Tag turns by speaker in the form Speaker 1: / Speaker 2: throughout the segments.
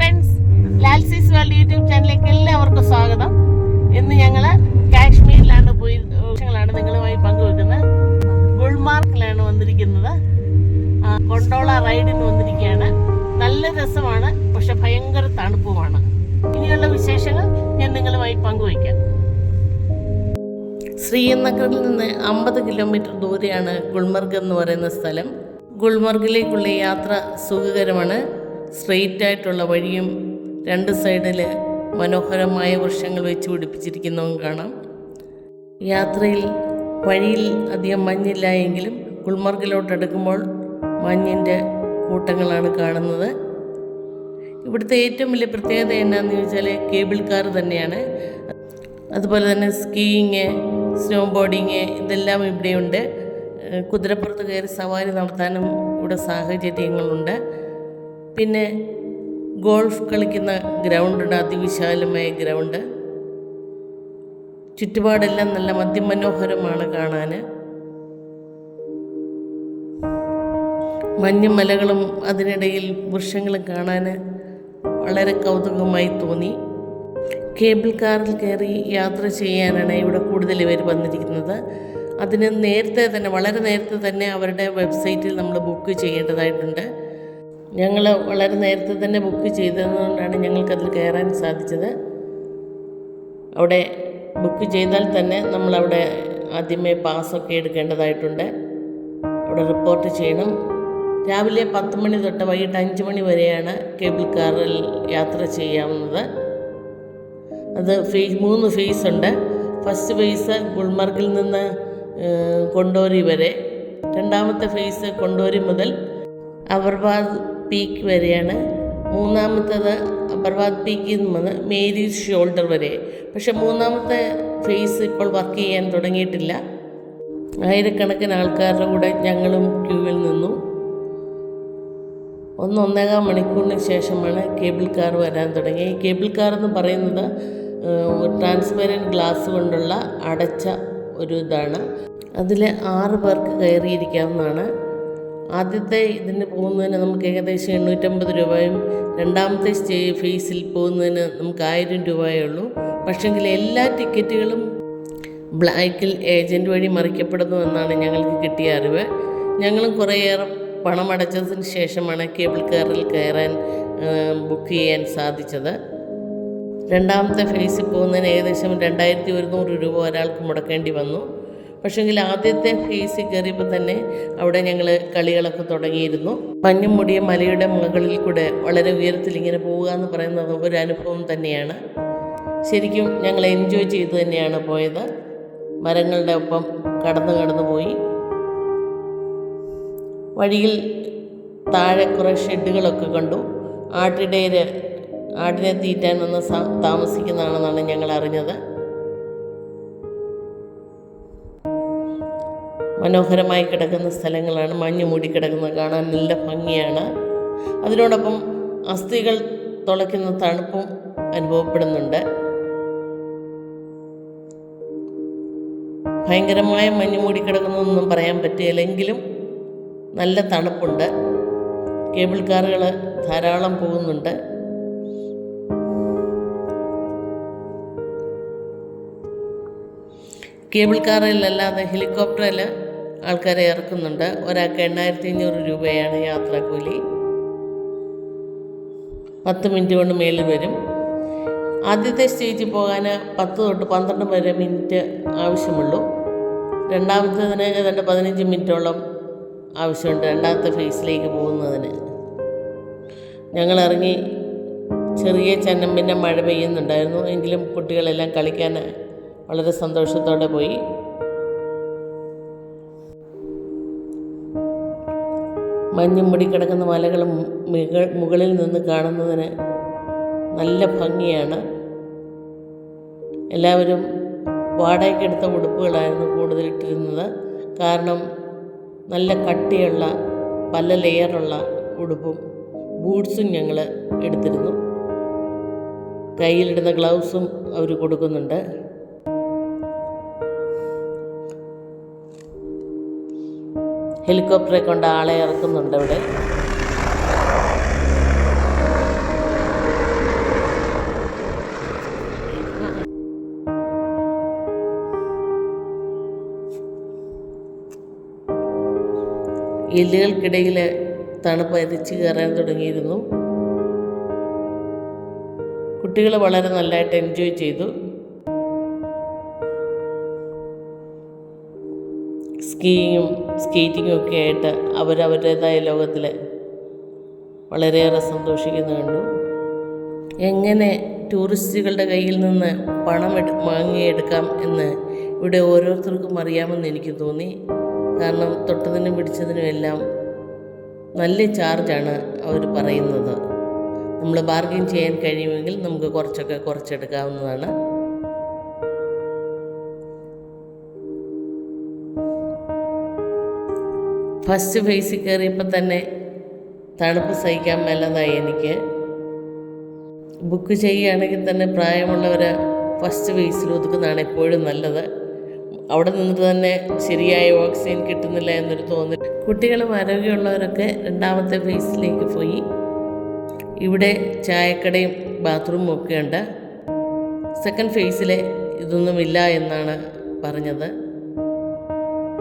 Speaker 1: Friends ലാൽസീസ് world YouTube ചാനലിലേക്ക് എല്ലാവർക്കും സ്വാഗതം. ഇന്ന് ഞങ്ങൾ കാശ്മീരിലാണ് പോയി വിഷയങ്ങളാണ് നിങ്ങളുമായി പങ്കുവെക്കുന്നത്. ഗുൾമാർക്കിലാണ് വന്നിരിക്കുന്നത്. കൊണ്ടോള റൈഡിന് വന്നിരിക്കുകയാണ്. നല്ല രസമാണ് പക്ഷെ ഭയങ്കര തണുപ്പുമാണ്. ഇനിയുള്ള വിശേഷങ്ങൾ ഞാൻ നിങ്ങളുമായി പങ്കുവയ്ക്കാം. ശ്രീനഗറിൽ നിന്ന് അമ്പത് കിലോമീറ്റർ ദൂരെയാണ് ഗുൾമർഗ് എന്ന് പറയുന്ന സ്ഥലം. ഗുൾമർഗിലേക്കുള്ള യാത്ര സുഖകരമാണ്. സ്ട്രെയിറ്റ് ആയിട്ടുള്ള വഴിയും രണ്ട് സൈഡിൽ മനോഹരമായ വൃക്ഷങ്ങൾ വെച്ച് പിടിപ്പിച്ചിരിക്കുന്നതും കാണാം. യാത്രയിൽ വഴിയിൽ അധികം മഞ്ഞില്ല എങ്കിലും ഗുൽമർഗിലോട്ട് അടുക്കുമ്പോൾ മഞ്ഞിന്റെ കൂട്ടങ്ങളാണ് കാണുന്നത്. ഇവിടുത്തെ ഏറ്റവും വലിയ പ്രത്യേകത എന്നാന്ന് ചോദിച്ചാൽ കേബിൾ കാർ തന്നെയാണ്. അതുപോലെ തന്നെ സ്കീയിങ് സ്നോ ബോർഡിങ് ഇതെല്ലാം ഇവിടെയുണ്ട്. കുതിരപ്പുറത്ത് കയറി സവാരി നടത്താനും ഇവിടെ സാഹചര്യങ്ങളുണ്ട്. പിന്നെ ഗോൾഫ് കളിക്കുന്ന ഗ്രൗണ്ടുണ്ട് അതിവിശാലമായ ഗ്രൗണ്ട്. ചുറ്റുപാടെല്ലാം നല്ല മധ്യമനോഹരമാണ് കാണാൻ മഞ്ഞുമലകളും അതിനിടയിൽ വൃക്ഷങ്ങളും കാണാൻ വളരെ കൗതുകമായി തോന്നി. കേബിൾ കാറിൽ കയറി യാത്ര ചെയ്യാനാണ് ഇവിടെ കൂടുതൽ പേര് വന്നിരിക്കുന്നത്. അതിന് നേരത്തെ തന്നെ വളരെ നേരത്തെ തന്നെ അവരുടെ വെബ്സൈറ്റിൽ നമ്മൾ ബുക്ക് ചെയ്യേണ്ടതായിട്ടുണ്ട്. ഞങ്ങൾ വളരെ നേരത്തെ തന്നെ ബുക്ക് ചെയ്തതുകൊണ്ടാണ് ഞങ്ങൾക്കതിൽ കയറാൻ സാധിച്ചത്. അവിടെ ബുക്ക് ചെയ്താൽ തന്നെ നമ്മളവിടെ ആദ്യമേ പാസ്സൊക്കെ എടുക്കേണ്ടതായിട്ടുണ്ട്. അവിടെ റിപ്പോർട്ട് ചെയ്യണം. രാവിലെ പത്ത് മണി തൊട്ട് വൈകിട്ട് അഞ്ച് മണി വരെയാണ് കേബിൾ കാറിൽ യാത്ര ചെയ്യാവുന്നത്. അത് ഫേസ് മൂന്ന് ഫീസ് ഉണ്ട് ഫസ്റ്റ് ഫീസ് ഗുൾമർഗിൽ നിന്ന് കൊണ്ടോരി വരെ. രണ്ടാമത്തെ ഫീസ് കൊണ്ടോരി മുതൽ അബർബാദ് പീക്ക് വരെയാണ്. മൂന്നാമത്തേത് അബർവാദ് പീക്കിൽ നിന്ന് മേരീസ് ഷോൾഡർ വരെ. പക്ഷെ മൂന്നാമത്തെ ഫേസ് ഇപ്പോൾ വർക്ക് ചെയ്യാൻ തുടങ്ങിയിട്ടില്ല. ആയിരക്കണക്കിന് ആൾക്കാരുടെ കൂടെ ഞങ്ങളും ക്യൂവിൽ നിന്നു. ഒന്ന് ഒന്നേകാൽ മണിക്കൂറിന് ശേഷമാണ് കേബിൾ കാർ വരാൻ തുടങ്ങി കേബിൾ കാർ എന്ന് പറയുന്നത് ട്രാൻസ്പെറന്റ് ഗ്ലാസ് കൊണ്ടുള്ള അടച്ച ഒരു ഇതാണ്. അതിൽ ആറ് പേർക്ക് കയറിയിരിക്കാവുന്നതാണ്. ആദ്യത്തെ ഇതിന് പോകുന്നതിന് നമുക്ക് ഏകദേശം എണ്ണൂറ്റമ്പത് രൂപയും രണ്ടാമത്തെ സ്റ്റേ ഫേസിൽ പോകുന്നതിന് നമുക്ക് ആയിരം രൂപയേ ഉള്ളൂ. പക്ഷെങ്കിൽ എല്ലാ ടിക്കറ്റുകളും ബ്ലാക്കിൽ ഏജന്റ് വഴി മറിക്കപ്പെടുന്നു എന്നാണ് ഞങ്ങൾക്ക് കിട്ടിയ അറിവ്. ഞങ്ങളും കുറേയേറെ പണമടച്ചതിന് ശേഷമാണ് കേബിൾ കാറിൽ കയറാൻ ബുക്ക് ചെയ്യാൻ സാധിച്ചത്. രണ്ടാമത്തെ ഫേസിൽ പോകുന്നതിന് ഏകദേശം രണ്ടായിരത്തി ഒരുന്നൂറ് രൂപ ഒരാൾക്ക് മുടക്കേണ്ടി വന്നു. പക്ഷെങ്കിൽ ആദ്യത്തെ ഫേസിൽ കയറിയപ്പോൾ തന്നെ അവിടെ ഞങ്ങൾ കളികളൊക്കെ തുടങ്ങിയിരുന്നു. മഞ്ഞും മുടിയ മലയുടെ മുകളിൽ കൂടെ വളരെ ഉയരത്തിൽ ഇങ്ങനെ പോവുക എന്ന് പറയുന്നത് ഒരു അനുഭവം തന്നെയാണ്. ശരിക്കും ഞങ്ങൾ എൻജോയ് ചെയ്ത് തന്നെയാണ് പോയത്. മരങ്ങളുടെ ഒപ്പം കടന്നു കടന്നു പോയി. വഴിയിൽ താഴെ കുറേ ഷെഡുകളൊക്കെ കണ്ടു. ആട്ടിടയിൽ ആടിനെ തീറ്റാൻ വന്ന് താമസിക്കുന്നതാണെന്നാണ് ഞങ്ങൾ അറിഞ്ഞത്. മനോഹരമായി കിടക്കുന്ന സ്ഥലങ്ങളാണ്. മഞ്ഞ് മൂടി കിടക്കുന്ന കാണാൻ നല്ല ഭംഗിയാണ്. അതിനോടൊപ്പം അസ്ഥികൾ തുളയ്ക്കുന്ന തണുപ്പും അനുഭവപ്പെടുന്നുണ്ട്. ഭയങ്കരമായ മഞ്ഞ് മൂടി കിടക്കുന്നതൊന്നും പറയാൻ പറ്റിയില്ലെങ്കിലും നല്ല തണുപ്പുണ്ട്. കേബിൾ കാറുകൾ ധാരാളം പോകുന്നുണ്ട്. കേബിൾ കാറിലല്ലാതെ ഹെലികോപ്റ്ററിൽ ആൾക്കാരെ ഇറക്കുന്നുണ്ട്. ഒരാൾക്ക് എണ്ണായിരത്തി അഞ്ഞൂറ് രൂപയാണ് യാത്രാക്കൂലി. പത്ത് മിനിറ്റ് കൊണ്ട് മേളിൽ വരും. ആദ്യത്തെ സ്റ്റേജിൽ പോകാൻ പത്ത് തൊട്ട് പന്ത്രണ്ട് വരെ മിനിറ്റ് ആവശ്യമുള്ളൂ. രണ്ടാമത്തേതിന് ഏതാണ്ട് പതിനഞ്ച് മിനിറ്റോളം ആവശ്യമുണ്ട് രണ്ടാമത്തെ ഫേസിലേക്ക് പോകുന്നതിന്. ഞങ്ങൾ ഇറങ്ങി ചെറിയ പിന്നെ മഴ പെയ്യുന്നുണ്ടായിരുന്നു. എങ്കിലും കുട്ടികളെല്ലാം കളിക്കാൻ വളരെ സന്തോഷത്തോടെ പോയി. മഞ്ഞും മുടി കിടക്കുന്ന മലകൾ മുകളിൽ നിന്ന് കാണുന്നതിന് നല്ല ഭംഗിയാണ്. എല്ലാവരും വാടകയ്ക്കെടുത്ത ഉടുപ്പുകളായിരുന്നു കൂടുതലിട്ടിരുന്നത്. കാരണം നല്ല കട്ടിയുള്ള പല ലെയറുള്ള ഉടുപ്പും ബൂട്ട്സും ഞങ്ങൾ എടുത്തിരുന്നു. കയ്യിലിടുന്ന ഗ്ലൗസും അവർ കൊടുക്കുന്നുണ്ട്. ഹെലികോപ്റ്ററെ കൊണ്ട് ആളെ ഇറക്കുന്നുണ്ട് അവിടെ എല്ലുകൾക്കിടയിൽ തണുപ്പ് എത്തിച്ച് കയറാൻ തുടങ്ങിയിരുന്നു. കുട്ടികൾ വളരെ നല്ലതായിട്ട് എൻജോയ് ചെയ്തു. സ്കീയിങ്ങും സ്കേറ്റിങ്ങും ഒക്കെ ആയിട്ട് അവരവരുടേതായ ലോകത്തിൽ വളരെയേറെ സന്തോഷിക്കുന്നു കണ്ടു. എങ്ങനെ ടൂറിസ്റ്റുകളുടെ കയ്യിൽ നിന്ന് പണം എടു വാങ്ങിയെടുക്കാം എന്ന് ഇവിടെ ഓരോരുത്തർക്കും അറിയാമെന്ന് എനിക്ക് തോന്നി. കാരണം തൊട്ടതിനും പിടിച്ചതിനും എല്ലാം നല്ല ചാർജാണ് അവർ പറയുന്നത്. നമ്മൾ ബാർഗെയിൻ ചെയ്യാൻ കഴിയുമെങ്കിൽ നമുക്ക് കുറച്ചൊക്കെ കുറച്ചെടുക്കാവുന്നതാണ്. ഫസ്റ്റ് ഫേസിൽ കയറിയപ്പോൾ തന്നെ തണുപ്പ് സഹിക്കാൻ മേലതായി എനിക്ക്. ബുക്ക് ചെയ്യുകയാണെങ്കിൽ തന്നെ പ്രായമുള്ളവർ ഫസ്റ്റ് ഫേസിൽ ഒതുക്കുന്നതാണ് എപ്പോഴും നല്ലത്. അവിടെ നിന്നിട്ട് തന്നെ ശരിയായ ഓക്സിജൻ കിട്ടുന്നില്ല എന്നൊരു തോന്നി കുട്ടികളും ആരോഗ്യമുള്ളവരൊക്കെ രണ്ടാമത്തെ ഫേസിലേക്ക് പോയി. ഇവിടെ ചായക്കടയും ബാത്റൂമും ഒക്കെ ഉണ്ട് സെക്കൻഡ് ഫേസിലെ ഇതൊന്നുമില്ല എന്നാണ് പറഞ്ഞത്.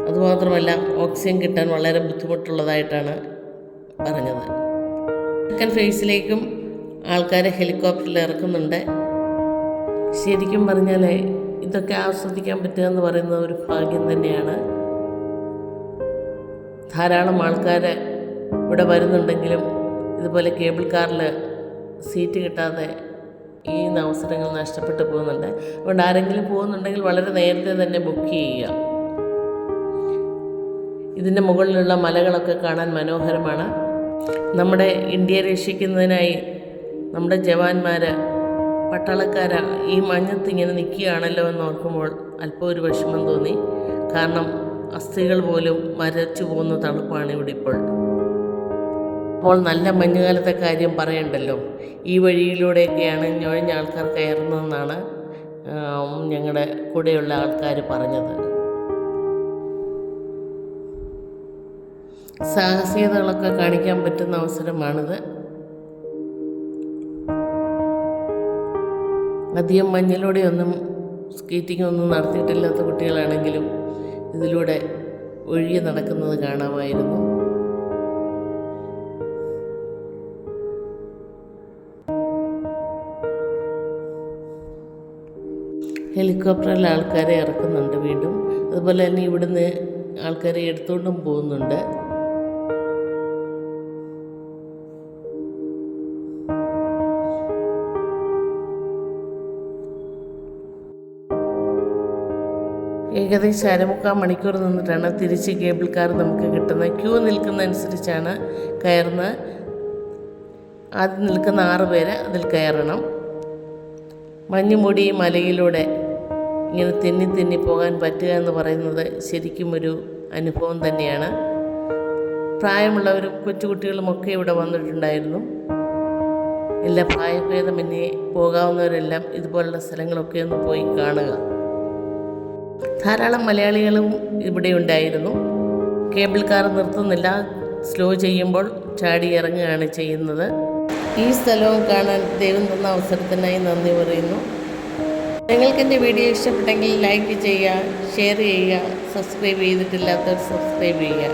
Speaker 1: അതുമാത്രമല്ല ഓക്സിജൻ കിട്ടാൻ വളരെ ബുദ്ധിമുട്ടുള്ളതായിട്ടാണ് പറഞ്ഞത്. സെക്കൻഡ് ഫേസിലേക്കും ആൾക്കാരെ ഹെലികോപ്റ്ററിൽ ഇറക്കുന്നുണ്ട്. ശരിക്കും പറഞ്ഞാൽ ഇതൊക്കെ ആസ്വദിക്കാൻ പറ്റുക എന്ന് പറയുന്നത് ഒരു ഭാഗ്യം തന്നെയാണ്. ധാരാളം ആൾക്കാർ ഇവിടെ വരുന്നുണ്ടെങ്കിലും ഇതുപോലെ കേബിൾ കാറിൽ സീറ്റ് കിട്ടാതെ ഈ അവസരങ്ങൾ നഷ്ടപ്പെട്ടു പോകുന്നുണ്ട്. അതുകൊണ്ട് ആരെങ്കിലും പോകുന്നുണ്ടെങ്കിൽ വളരെ നേരത്തെ തന്നെ ബുക്ക് ചെയ്യുക. ഇതിന്റെ മുകളിലുള്ള മലകളൊക്കെ കാണാൻ മനോഹരമാണ്. നമ്മുടെ ഇന്ത്യയെ രക്ഷിക്കുന്നതിനായി നമ്മുടെ ജവാന്മാർ പട്ടാളക്കാർ ഈ മഞ്ഞത്തിങ്ങനെ നിൽക്കുകയാണല്ലോ എന്ന് ഓർക്കുമ്പോൾ അല്പം ഒരു വിഷമം തോന്നി. കാരണം അസ്ഥികൾ പോലും മരച്ചു പോകുന്ന തണുപ്പാണ് ഇവിടെ ഇപ്പോൾ. അപ്പോൾ നല്ല മഞ്ഞുകാലത്തെ കാര്യം പറയണ്ടല്ലോ. ഈ വഴിയിലൂടെയൊക്കെയാണ് ഞൊഴിഞ്ഞ ആൾക്കാർ കയറുന്നതെന്നാണ് ഞങ്ങളുടെ കൂടെയുള്ള ആൾക്കാർ പറഞ്ഞത്. സാഹസികതകളൊക്കെ കാണിക്കാൻ പറ്റുന്ന അവസരമാണിത്. അധികം മഞ്ഞിലൂടെ ഒന്നും സ്കേറ്റിംഗ് ഒന്നും നടത്തിയിട്ടില്ലാത്ത കുട്ടികളാണെങ്കിലും ഇതിലൂടെ ഒഴുകി നടക്കുന്നത് കാണാമായിരുന്നു. ഹെലികോപ്റ്ററിൽ ആൾക്കാരെ ഇറക്കുന്നുണ്ട് വീണ്ടും. അതുപോലെ തന്നെ ഇവിടുന്ന് ആൾക്കാരെ എടുത്തുകൊണ്ടും പോകുന്നുണ്ട്. ഏകദേശം അരമുക്കാൽ മണിക്കൂർ നിന്നിട്ടാണ് തിരിച്ച് കേബിൾ കാർ നമുക്ക് കിട്ടുന്നത്. ക്യൂ നിൽക്കുന്നതനുസരിച്ചാണ് കയറുന്നത് ആദ്യം നിൽക്കുന്ന ആറ് പേര് അതിൽ കയറണം. മഞ്ഞ് മൂടി മലയിലൂടെ ഇങ്ങനെ തെന്നി തെന്നി പോകാൻ പറ്റുക എന്ന് പറയുന്നത് ശരിക്കും ഒരു അനുഭവം തന്നെയാണ്. പ്രായമുള്ളവരും കൊച്ചുകുട്ടികളുമൊക്കെ ഇവിടെ വന്നിട്ടുണ്ടായിരുന്നു. എല്ലാ പ്രായഭേദമന്യേ പോകാവുന്നവരെല്ലാം ഇതുപോലുള്ള സ്ഥലങ്ങളൊക്കെ ഒന്ന് പോയി കാണുക. ധാരാളം മലയാളികളും ഇവിടെ ഉണ്ടായിരുന്നു. കേബിൾ കാർ നിർത്തുന്നില്ല. സ്ലോ ചെയ്യുമ്പോൾ ചാടി ഇറങ്ങുകയാണ് ചെയ്യുന്നത്. ഈ സ്ഥലവും കാണാൻ ദൈവം തന്ന അവസരത്തിനായി നന്ദി പറയുന്നു. നിങ്ങൾക്ക് എന്റെ വീഡിയോ ഇഷ്ടപ്പെട്ടെങ്കിൽ ലൈക്ക് ചെയ്യുക ഷെയർ ചെയ്യുക സബ്സ്ക്രൈബ് ചെയ്തിട്ടില്ലാത്തവർ സബ്സ്ക്രൈബ് ചെയ്യുക.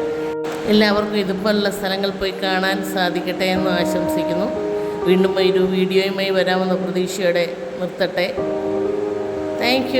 Speaker 1: എല്ലാവർക്കും ഇതുപോലുള്ള സ്ഥലങ്ങൾ പോയി കാണാൻ സാധിക്കട്ടെ എന്ന് ആശംസിക്കുന്നു. വീണ്ടും ഒരു വീഡിയോയുമായി വരാമെന്ന പ്രതീക്ഷയോടെ നിർത്തട്ടെ. താങ്ക്